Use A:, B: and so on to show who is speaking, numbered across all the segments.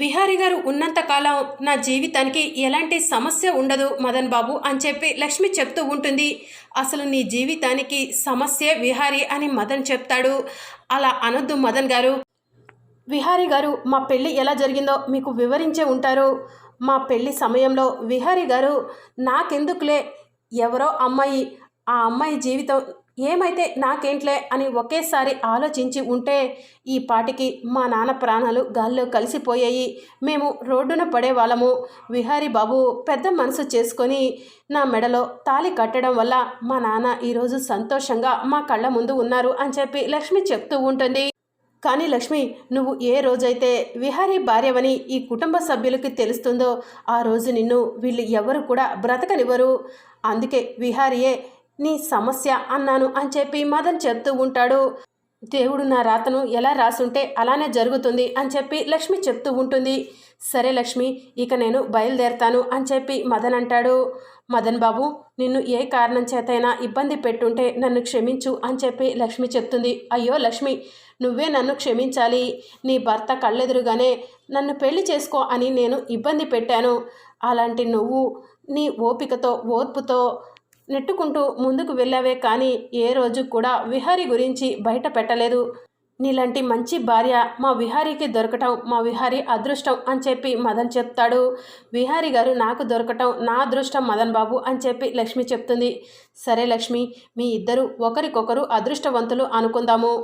A: విహారి గారు ఉన్నంతకాలం నా జీవితానికి ఎలాంటి సమస్య ఉండదు మదన్ బాబు అని చెప్పి లక్ష్మి చెప్తూ ఉంటుంది. అసలు నీ జీవితానికి సమస్యే విహారి అని మదన్ చెప్తాడు. అలా అనొద్దు మదన్ గారు. విహారి గారు మా పెళ్ళి ఎలా జరిగిందో మీకు వివరించే ఉంటారు. మా పెళ్ళి సమయంలో విహారి గారు నాకెందుకులే ఎవరో అమ్మాయి ఆ అమ్మాయి జీవితం ఏమైతే నాకేంట్లే అని ఒకేసారి ఆలోచించి ఉంటే ఈ పాటికి మా నాన్న ప్రాణాలు గాల్లో కలిసిపోయాయి. మేము రోడ్డున పడేవాళ్ళము. విహారీ బాబు పెద్ద మనసు చేసుకొని నా మెడలో తాళి కట్టడం వల్ల మా నాన్న ఈరోజు సంతోషంగా మా కళ్ళ ముందు ఉన్నారు అని చెప్పి లక్ష్మి చెప్తూ ఉంటుంది. కానీ లక్ష్మి నువ్వు ఏ రోజైతే విహారీ భార్యవని ఈ కుటుంబ సభ్యులకి తెలుస్తుందో ఆ రోజు నిన్ను వీళ్ళు ఎవరు కూడా బ్రతకనివ్వరు. అందుకే విహారీయే నీ సమస్య అన్నాను అని చెప్పి మదన్ చెప్తూ ఉంటాడు. దేవుడు నా రాతను ఎలా రాసుంటే అలానే జరుగుతుంది అని చెప్పి లక్ష్మి చెప్తూ ఉంటుంది. సరే లక్ష్మి ఇక నేను బయలుదేరతాను అని చెప్పి మదన్ అంటాడు. మదన్ బాబు నిన్ను ఏ కారణం చేతైనా ఇబ్బంది పెట్టుంటే నన్ను క్షమించు అని చెప్పి లక్ష్మి చెప్తుంది. అయ్యో లక్ష్మి నువ్వే నన్ను క్షమించాలి. నీ భర్త కళ్ళెదురుగానే నన్ను పెళ్ళి చేసుకో అని నేను ఇబ్బంది పెట్టాను. అలాంటి నువ్వు నీ ఓపికతో ఓర్పుతో నెట్టుకుంటూ ముందుకు వెళ్ళావే కానీ ఏ రోజు కూడా విహారీ గురించి బయట పెట్టలేదు. నీలాంటి మంచి భార్య మా విహారీకి దొరకటం మా విహారీ అదృష్టం అని చెప్పి మదన్ చెప్తాడు. విహారీ గారు నాకు దొరకటం నా అదృష్టం మదన్ బాబు అని చెప్పి లక్ష్మి చెప్తుంది. సరే లక్ష్మి మీ ఇద్దరు ఒకరికొకరు అదృష్టవంతులు అనుకుందాము.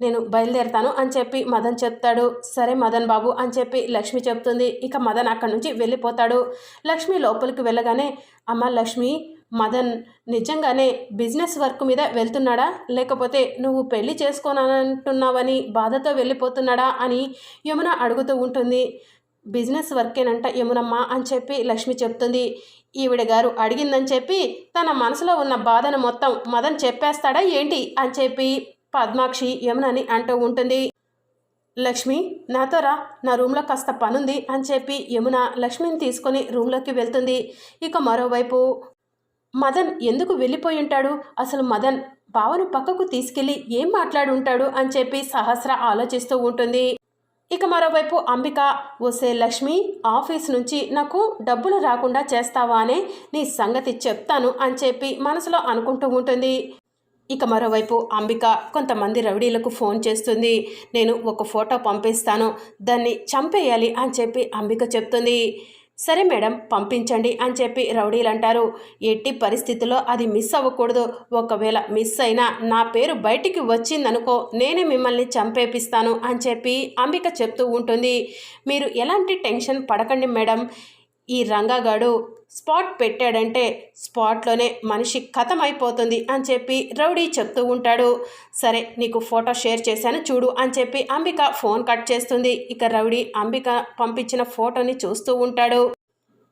A: నేను బయలుదేరతాను అని చెప్పి మదన్ చెప్తాడు. సరే మదన్ బాబు అని చెప్పి లక్ష్మి చెప్తుంది. ఇక మదన్ అక్కడి నుంచి వెళ్ళిపోతాడు. లక్ష్మి లోపలికి వెళ్ళగానే అమ్మ లక్ష్మి మదన్ నిజంగానే బిజినెస్ వర్క్ మీద వెళ్తున్నాడా? లేకపోతే నువ్వు పెళ్ళి చేసుకోనంటున్నావని బాధతో వెళ్ళిపోతున్నాడా అని యమున అడుగుతూ ఉంటుంది. బిజినెస్ వర్కేనంట యమునమ్మ అని చెప్పి లక్ష్మి చెప్తుంది. ఈవిడ గారు అడిగిందని చెప్పి తన మనసులో ఉన్న బాధను మొత్తం మదన్ చెప్పేస్తాడా ఏంటి అని చెప్పి పద్మాక్షి యమునని అంటూ ఉంటుంది. లక్ష్మి నాతో రా నా రూమ్లో కాస్త పనుంది అని చెప్పి యమున లక్ష్మిని తీసుకొని రూమ్లోకి వెళ్తుంది. ఇక మరోవైపు మదన్ ఎందుకు వెళ్ళిపోయి ఉంటాడు? అసలు మదన్ భావను పక్కకు తీసుకెళ్ళి ఏం మాట్లాడుంటాడు అని చెప్పి సహస్ర ఆలోచిస్తూ ఉంటుంది. ఇక మరోవైపు అంబిక ఓసే లక్ష్మి ఆఫీస్ నుంచి నాకు డబ్బులు రాకుండా చేస్తావా అనే నీ సంగతి చెప్తాను అని చెప్పి మనసులో అనుకుంటూ ఉంటుంది. ఇక మరోవైపు అంబిక కొంతమంది రౌడీలకు ఫోన్ చేస్తుంది. నేను ఒక ఫోటో పంపిస్తాను. దాన్ని చంపేయాలి అని చెప్పి అంబిక చెప్తుంది. సరే మేడం పంపించండి అని చెప్పి రౌడీలు అంటారు. ఎట్టి పరిస్థితుల్లో అది మిస్ అవ్వకూడదు. ఒకవేళ మిస్ అయినా నా పేరు బయటికి వచ్చిందనుకో నేనే మిమ్మల్ని చంపేపిస్తాను అని చెప్పి అంబిక చెప్తూ ఉంటుంది. మీరు ఎలాంటి టెన్షన్ పడకండి మేడం. ఈ రంగగాడు స్పాట్ పెట్టాడంటే స్పాట్లోనే మనిషి అయిపోతుంది అని చెప్పి రౌడీ చెప్తూ ఉంటాడు. సరే నీకు ఫోటో షేర్ చేశాను చూడు అని చెప్పి అంబిక ఫోన్ కట్ చేస్తుంది. ఇక రౌడీ అంబిక పంపించిన ఫోటోని చూస్తూ ఉంటాడు.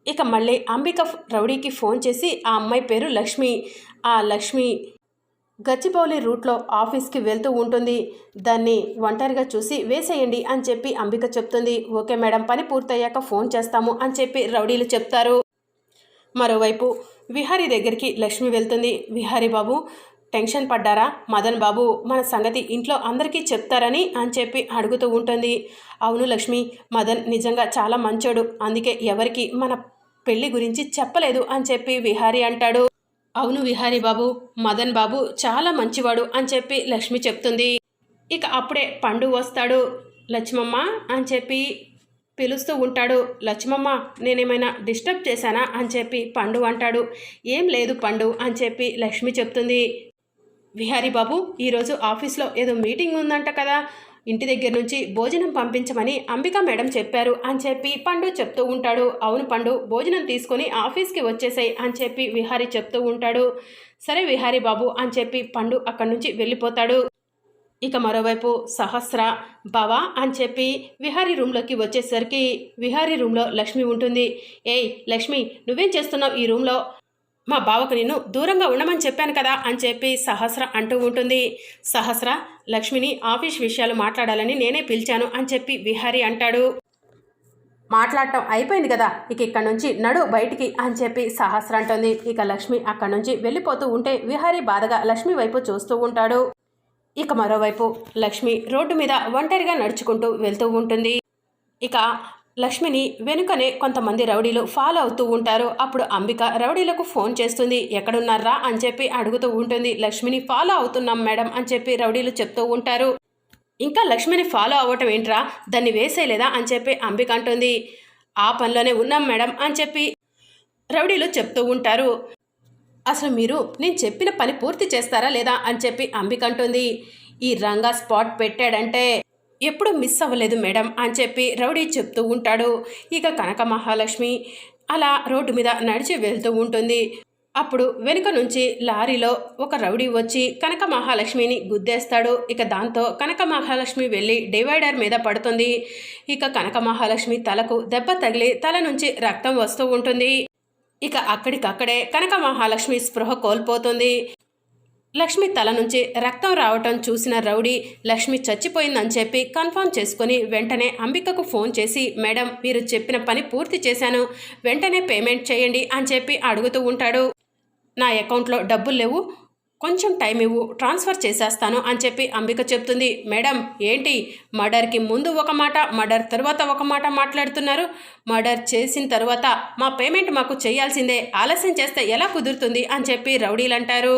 A: ఇక మళ్ళీ అంబిక రౌడీకి ఫోన్ చేసి ఆ అమ్మాయి పేరు లక్ష్మి. ఆ లక్ష్మి గచ్చిబౌలి రూట్లో ఆఫీస్కి వెళ్తూ ఉంటుంది. దాన్ని ఒంటరిగా చూసి వేసేయండి అని చెప్పి అంబిక చెప్తుంది. ఓకే మేడం పని పూర్తయ్యాక ఫోన్ చేస్తాము అని చెప్పి రౌడీలు చెప్తారు. మరోవైపు విహారీ దగ్గరికి లక్ష్మి వెళ్తుంది. విహారీ బాబు టెన్షన్ పడ్డారా? మదన్ బాబు మన సంగతి ఇంట్లో అందరికీ చెప్తారని అని చెప్పి అడుగుతూ ఉంటుంది. అవును లక్ష్మి మదన్ నిజంగా చాలా మంచోడు. అందుకే ఎవరికి మన పెళ్ళి గురించి చెప్పలేదు అని చెప్పి విహారీ అంటాడు. అవును విహారీ బాబు మదన్ బాబు చాలా మంచివాడు అని చెప్పి లక్ష్మి చెప్తుంది. ఇక అప్పుడే పండు వస్తాడు. లక్ష్మమ్మ అని చెప్పి పిలుస్తూ ఉంటాడు. లక్ష్మమ్మ నేనేమైనా డిస్టర్బ్ చేశానా? అని చెప్పి పండు అంటాడు. ఏం లేదు పండు అని చెప్పి లక్ష్మి చెప్తుంది. విహారీ బాబు ఈరోజు ఆఫీస్లో ఏదో మీటింగ్ ఉందంట కదా. ఇంటి దగ్గర నుంచి భోజనం పంపించమని అంబిక మేడం చెప్పారు అని చెప్పి పండు చెప్తూ ఉంటాడు. అవును పండు భోజనం తీసుకొని ఆఫీస్కి వచ్చేసాయి అని చెప్పి విహారీ చెప్తూ ఉంటాడు. సరే విహారీ బాబు అని చెప్పి పండు అక్కడి నుంచి వెళ్ళిపోతాడు. ఇక మరోవైపు సహస్ర బావా అని చెప్పి విహారీ రూమ్లోకి వచ్చేసరికి విహారీ రూమ్లో లక్ష్మి ఉంటుంది. ఏయ్ లక్ష్మి నువ్వేం చేస్తున్నావు ఈ రూమ్లో? మా బావకు నేను దూరంగా ఉండమని చెప్పాను కదా అని చెప్పి సహస్ర అంటూ ఉంటుంది. సహస్ర లక్ష్మిని ఆఫీస్ విషయాలు మాట్లాడాలని నేనే పిలిచాను అని చెప్పి విహారీ అంటాడు. మాట్లాడటం అయిపోయింది కదా ఇక ఇక్కడ నుంచి నడు బయటికి అని చెప్పి సహస్ర అంటుంది. ఇక లక్ష్మి అక్కడి నుంచి వెళ్ళిపోతూ ఉంటే విహారీ బాధగా లక్ష్మి వైపు చూస్తూ ఉంటాడు. ఇక మరోవైపు లక్ష్మి రోడ్డు మీద ఒంటరిగా నడుచుకుంటూ వెళ్తూ ఉంటుంది. ఇక లక్ష్మిని వెనుకనే కొంతమంది రౌడీలు ఫాలో అవుతూ ఉంటారు. అప్పుడు అంబిక రౌడీలకు ఫోన్ చేస్తుంది. ఎక్కడున్నారా? అని చెప్పి అడుగుతూ ఉంటుంది. లక్ష్మిని ఫాలో అవుతున్నాం మేడం అని చెప్పి రౌడీలు చెప్తూ ఉంటారు. ఇంకా లక్ష్మిని ఫాలో అవ్వటం ఏంట్రా? దాన్ని వేసేయలేదా? అని చెప్పి అంబిక అంటుంది. ఆ పనిలోనే ఉన్నాం మేడం అని చెప్పి రౌడీలు చెప్తూ ఉంటారు. అసలు మీరు నేను చెప్పిన పని పూర్తి చేస్తారా లేదా అని చెప్పి అంబిక అంటుంది. ఈ రంగా స్పాట్ పెట్టాడంటే ఎప్పుడు మిస్ అవ్వలేదు మేడం అని చెప్పి రౌడీ చెప్తూ ఉంటాడు. ఇక కనక మహాలక్ష్మి అలా రోడ్డు మీద నడిచి వెళ్తూ ఉంటుంది. అప్పుడు వెనుక నుంచి లారీలో ఒక రౌడీ వచ్చి కనక మహాలక్ష్మిని గుద్దేస్తాడు. ఇక దాంతో కనక మహాలక్ష్మి వెళ్ళి డివైడర్ మీద పడుతుంది. ఇక కనక మహాలక్ష్మి తలకు దెబ్బ తగిలి తల నుంచి రక్తం వస్తూ ఉంటుంది. ఇక అక్కడికక్కడే కనక మహాలక్ష్మి స్పృహ కోల్పోతుంది. లక్ష్మి తల నుంచి రక్తం రావటం చూసిన రౌడీ లక్ష్మి చచ్చిపోయిందని చెప్పి కన్ఫర్మ్ చేసుకుని వెంటనే అంబికకు ఫోన్ చేసి మేడం మీరు చెప్పిన పని పూర్తి చేశాను వెంటనే పేమెంట్ చేయండి అని చెప్పి అడుగుతూ ఉంటాడు. నా అకౌంట్లో డబ్బులు లేవు కొంచెం టైం ఇవ్వు ట్రాన్స్ఫర్ చేసేస్తాను అని చెప్పి అంబిక చెప్తుంది. మేడం ఏంటి? మర్డర్కి ముందు ఒక మాట మర్డర్ తర్వాత ఒక మాట మాట్లాడుతున్నారు. మర్డర్ చేసిన తర్వాత మా పేమెంట్ మాకు చేయాల్సిందే ఆలస్యం చేస్తే ఎలా కుదురుతుంది అని చెప్పి రౌడీలు అంటారు.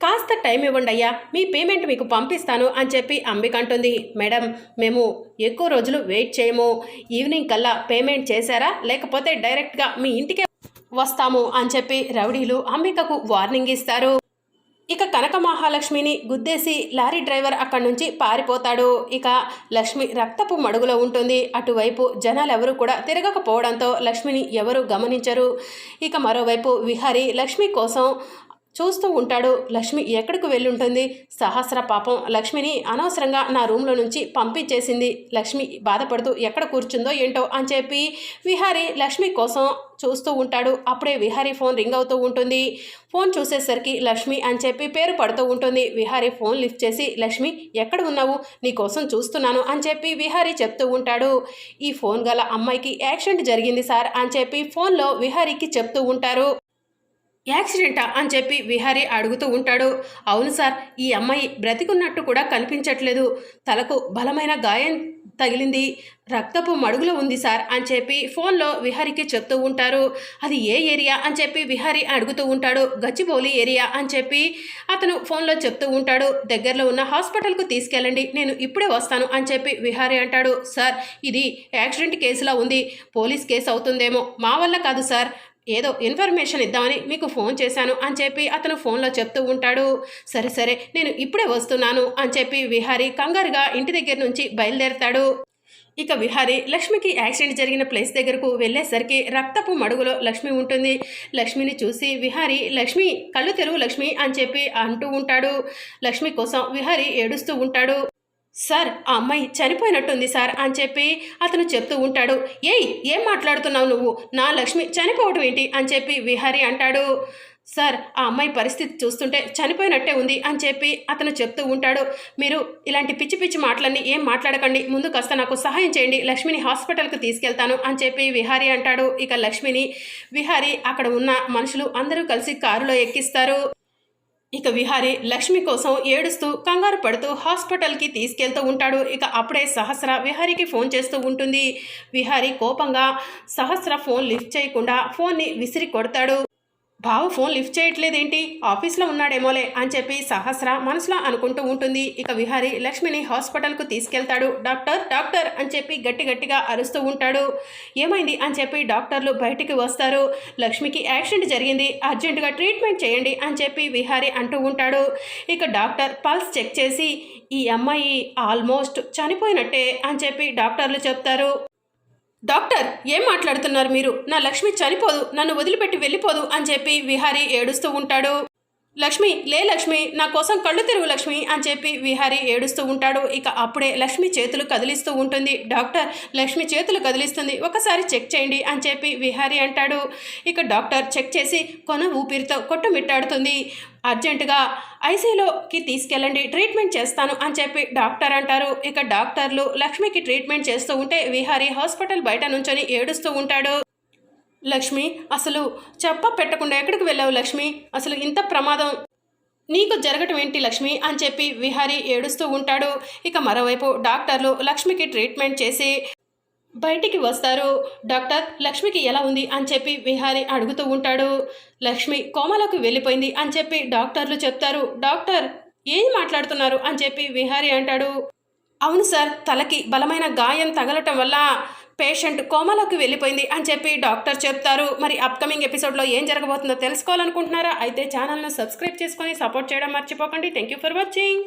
A: కాస్త టైం ఇవ్వండి అయ్యా మీ పేమెంట్ మీకు పంపిస్తాను అని చెప్పి అంబిక అంటుంది. మేడం మేము ఎక్కువ రోజులు వెయిట్ చేయము. ఈవినింగ్ కల్లా పేమెంట్ చేశారా? లేకపోతే డైరెక్ట్గా మీ ఇంటికే వస్తాము అని చెప్పి రౌడీలు అంబికకు వార్నింగ్ ఇస్తారు. ఇక కనక మహాలక్ష్మిని గుద్దేసి లారీ డ్రైవర్ అక్కడి నుంచి పారిపోతాడు. ఇక లక్ష్మి రక్తపు మడుగులో ఉంటుంది. అటువైపు జనాలు ఎవరు కూడా తిరగకపోవడంతో లక్ష్మిని ఎవరు గమనించరు. ఇక మరోవైపు విహారీ లక్ష్మి కోసం చూస్తూ ఉంటాడు. లక్ష్మి ఎక్కడికి వెళ్ళుంటుంది? సహస్ర పాపం లక్ష్మిని అనవసరంగా నా రూమ్లో నుంచి పంపించేసింది. లక్ష్మి బాధపడుతూ ఎక్కడ కూర్చుందో ఏంటో అని చెప్పి విహారీ లక్ష్మి కోసం చూస్తూ ఉంటాడు. అప్పుడే విహారీ ఫోన్ రింగ్ అవుతూ ఉంటుంది. ఫోన్ చూసేసరికి లక్ష్మి అని చెప్పి పేరు పడుతూ ఉంటుంది. విహారీ ఫోన్ లిఫ్ట్ చేసి లక్ష్మి ఎక్కడ ఉన్నావు? నీ కోసం చూస్తున్నాను అని చెప్పి విహారీ చెప్తూ ఉంటాడు. ఈ ఫోన్ గల అమ్మాయికి యాక్సిడెంట్ జరిగింది సార్ అని చెప్పి ఫోన్లో విహారీకి చెప్తూ ఉంటారు. యాక్సిడెంటా అని చెప్పి విహారీ అడుగుతూ ఉంటాడు. అవును సార్ ఈ అమ్మాయి బ్రతికున్నట్టు కూడా కనిపించట్లేదు. తలకు బలమైన గాయం తగిలింది. రక్తపు మడుగులో ఉంది సార్ అని చెప్పి ఫోన్లో విహారీకి చెప్తూ ఉంటారు. అది ఏ ఏరియా అని చెప్పి విహారీ అడుగుతూ ఉంటాడు. గచ్చిబౌలి ఏరియా అని చెప్పి అతను ఫోన్లో చెప్తూ ఉంటాడు. దగ్గరలో ఉన్న హాస్పిటల్కు తీసుకెళ్ళండి నేను ఇప్పుడే వస్తాను అని చెప్పి విహారీ అంటాడు. సార్ ఇది యాక్సిడెంట్ కేసులా ఉంది. పోలీస్ కేసు అవుతుందేమో. మా వల్ల కాదు సార్. ఏదో ఇన్ఫర్మేషన్ ఇద్దామని మీకు ఫోన్ చేశాను అని చెప్పి అతను ఫోన్లో చెప్తూ ఉంటాడు. సరే సరే నేను ఇప్పుడే వస్తున్నాను అని చెప్పి విహారీ కంగారుగా ఇంటి దగ్గర నుంచి బయలుదేరతాడు. ఇక విహారి లక్ష్మికి యాక్సిడెంట్ జరిగిన ప్లేస్ దగ్గరకు వెళ్ళేసరికి రక్తపు మడుగులో లక్ష్మి ఉంటుంది. లక్ష్మిని చూసి విహారి లక్ష్మి కళ్ళు తెరువు లక్ష్మి అని చెప్పి అంటూ ఉంటాడు. లక్ష్మి కోసం విహారి ఏడుస్తూ ఉంటాడు. సార్ ఆ అమ్మాయి చనిపోయినట్టుంది సార్ అని చెప్పి అతను చెప్తూ ఉంటాడు. ఏయ్ ఏం మాట్లాడుతున్నావు నువ్వు? నా లక్ష్మి చనిపోవటం ఏంటి? అని చెప్పి విహారీ అంటాడు. సార్ ఆ అమ్మాయి పరిస్థితి చూస్తుంటే చనిపోయినట్టే ఉంది అని చెప్పి అతను చెప్తూ ఉంటాడు. మీరు ఇలాంటి పిచ్చి పిచ్చి మాటలన్నీ ఏం మాట్లాడకండి. ముందు కాస్త నాకు సహాయం చేయండి. లక్ష్మిని హాస్పిటల్కి తీసుకెళ్తాను అని చెప్పి విహారీ అంటాడు. ఇక లక్ష్మిని విహారీ అక్కడ ఉన్న మనుషులు అందరూ కలిసి కారులో ఎక్కిస్తారు. ఇక విహారీ లక్ష్మి కోసం ఏడుస్తూ కంగారు పడుతూ హాస్పిటల్కి తీసుకెళ్తూ ఉంటాడు. ఇక అప్పుడే సహస్ర విహారీకి ఫోన్ చేస్తూ ఉంటుంది. విహారీ కోపంగా సహస్ర ఫోన్ లిఫ్ట్ చేయకుండా ఫోన్ని విసిరి కొడతాడు. బావ ఫోన్ లిఫ్ట్ చేయట్లేదేంటి? ఆఫీస్లో ఉన్నాడేమోలే అని చెప్పి సహస్ర మనసులో అనుకుంటూ ఉంటుంది. ఇక విహారీ లక్ష్మిని హాస్పిటల్కు తీసుకెళ్తాడు. డాక్టర్ డాక్టర్ అని చెప్పి గట్టి గట్టిగా అరుస్తూ ఉంటాడు. ఏమైంది అని చెప్పి డాక్టర్లు బయటికి వస్తారు. లక్ష్మికి యాక్సిడెంట్ జరిగింది. అర్జెంటుగా ట్రీట్మెంట్ చేయండి అని చెప్పి విహారీ అంటూ ఉంటాడు. ఇక డాక్టర్ పల్స్ చెక్ చేసి ఈ అమ్మాయి ఆల్మోస్ట్ చనిపోయినట్టే అని చెప్పి డాక్టర్లు చెప్తారు. డాక్టర్ ఏం మాట్లాడుతున్నారు మీరు? నా లక్ష్మి చనిపోదు నన్ను వదిలిపెట్టి వెళ్ళిపోదు అని చెప్పి విహారీ ఏడుస్తూ ఉంటాడు. లక్ష్మి లే లక్ష్మి నా కోసం కళ్ళు తెరువు లక్ష్మి అని చెప్పి విహారి ఏడుస్తూ ఉంటాడు. ఇక అప్పుడే లక్ష్మి చేతులు కదిలిస్తూ ఉంటుంది. డాక్టర్ లక్ష్మి చేతులు కదిలిస్తుంది. ఒకసారి చెక్ చేయండి అని చెప్పి విహారి అంటాడు. ఇక డాక్టర్ చెక్ చేసి కొన ఊపిరితో కొట్టుమిట్టాడుతుంది. అర్జెంటుగా ఐసీయూలోకి తీసుకెళ్ళండి ట్రీట్మెంట్ చేస్తాను అని చెప్పి డాక్టర్ అంటారు. ఇక డాక్టర్లు లక్ష్మికి ట్రీట్మెంట్ చేస్తూ ఉంటే విహారీ హాస్పిటల్ బయట నుంచొని ఏడుస్తూ ఉంటాడు. లక్ష్మి అసలు చెప్ప పెట్టకుండా ఎక్కడికి వెళ్ళావు లక్ష్మి? అసలు ఇంత ప్రమాదం. నీకు జరగటం ఏంటి లక్ష్మి? అని చెప్పి విహారి ఏడుస్తూ ఉంటాడు. ఇక మరోవైపు డాక్టర్లు లక్ష్మికి ట్రీట్మెంట్ చేసి బయటికి వస్తారు. డాక్టర్ లక్ష్మికి ఎలా ఉంది? అని చెప్పి విహారి అడుగుతూ ఉంటాడు. లక్ష్మి కోమలకు వెళ్ళిపోయింది అని చెప్పి డాక్టర్లు చెప్తారు. డాక్టర్ ఏం మాట్లాడుతున్నారు? అని చెప్పి విహారి అంటాడు. అవును సార్ తలకి బలమైన గాయం తగలటం వల్ల పేషెంట్ కోమలోకి వెళ్ళిపోయింది అని చెప్పి డాక్టర్ చెప్తారు. మరి అప్కమింగ్ ఎపిసోడ్లో ఏం జరగబోతుందో తెలుసుకోవాలనుకుంటున్నారా? అయితే ఛానల్ను సబ్స్క్రైబ్ చేసుకొని సపోర్ట్ చేయడం మర్చిపోకండి. Thank you for watching